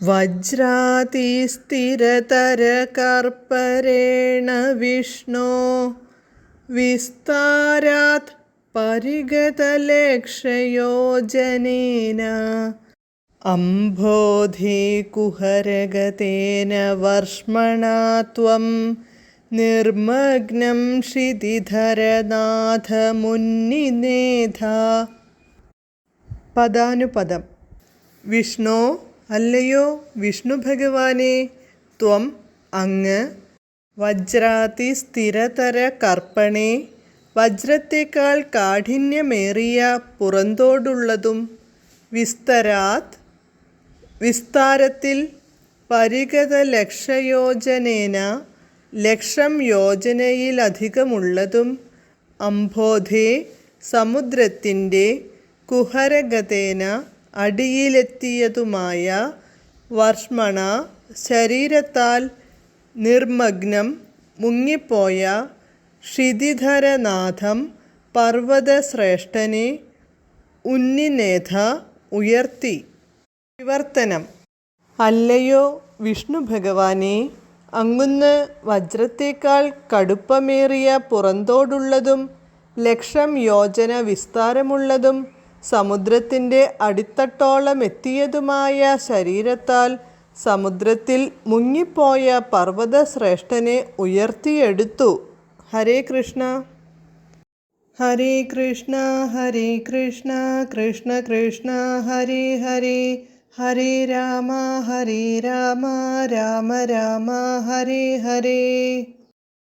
വജ്രാതിസ്ഥിരതരകർപ്പരേണ വിഷ്ണോ വിസ്താരാത് പരിഗതലക്ഷയോജനേന അംബോധേ കുഹരഗതേന വർഷ്മണാ निर्मग्नं ക്ഷിതിധരനാഥമുന്നിനേധ പദാനുപദം വിഷ്ണോ അല്ലയോ വിഷ്ണു ഭഗവാനെ ത്വം അങ്ങ് വജ്രാതി സ്ഥിരതര കർപ്പണേ വജ്രത്തേക്കാൾ കാഠിന്യമേറിയ പുറന്തോടുള്ളതും വിസ്തരാത് വിസ്താരത്തിൽ പരിഗത ലക്ഷയോജനേന ലക്ഷം യോജനയിലധികമുള്ളതും അംബോധേ സമുദ്രത്തിന്റെ കുഹരഗതേന അടിയിലെത്തിയതുമായ വർഷ്മണ ശരീരത്താൽ നിർമഗ്നം മുങ്ങിപ്പോയ ക്ഷിതിധരനാഥം പർവതശ്രേഷ്ഠനെ ഉന്നിനേഥ ഉയർത്തി. വിവർത്തനം. അല്ലയോ വിഷ്ണു ഭഗവാനെ അങ്ങുന്ന് വജ്രത്തേക്കാൾ കടുപ്പമേറിയ പുറന്തോടുള്ളതും ലക്ഷം യോജന വിസ്താരമുള്ളതും സമുദ്രത്തിന്റെ അടിത്തട്ടോളം എത്തിയതുമായ ശരീരത്താൽ സമുദ്രത്തിൽ മുങ്ങിപ്പോയ പർവതശ്രേഷ്ഠനെ ഉയർത്തിയെടുത്തു. ഹരേ കൃഷ്ണ. ഹരേ കൃഷ്ണ ഹരേ കൃഷ്ണ കൃഷ്ണ കൃഷ്ണ ഹരേ ഹരേ. ഹരേ രാമ ഹരേ രാമ രാമ രാമ ഹരേ ഹരേ.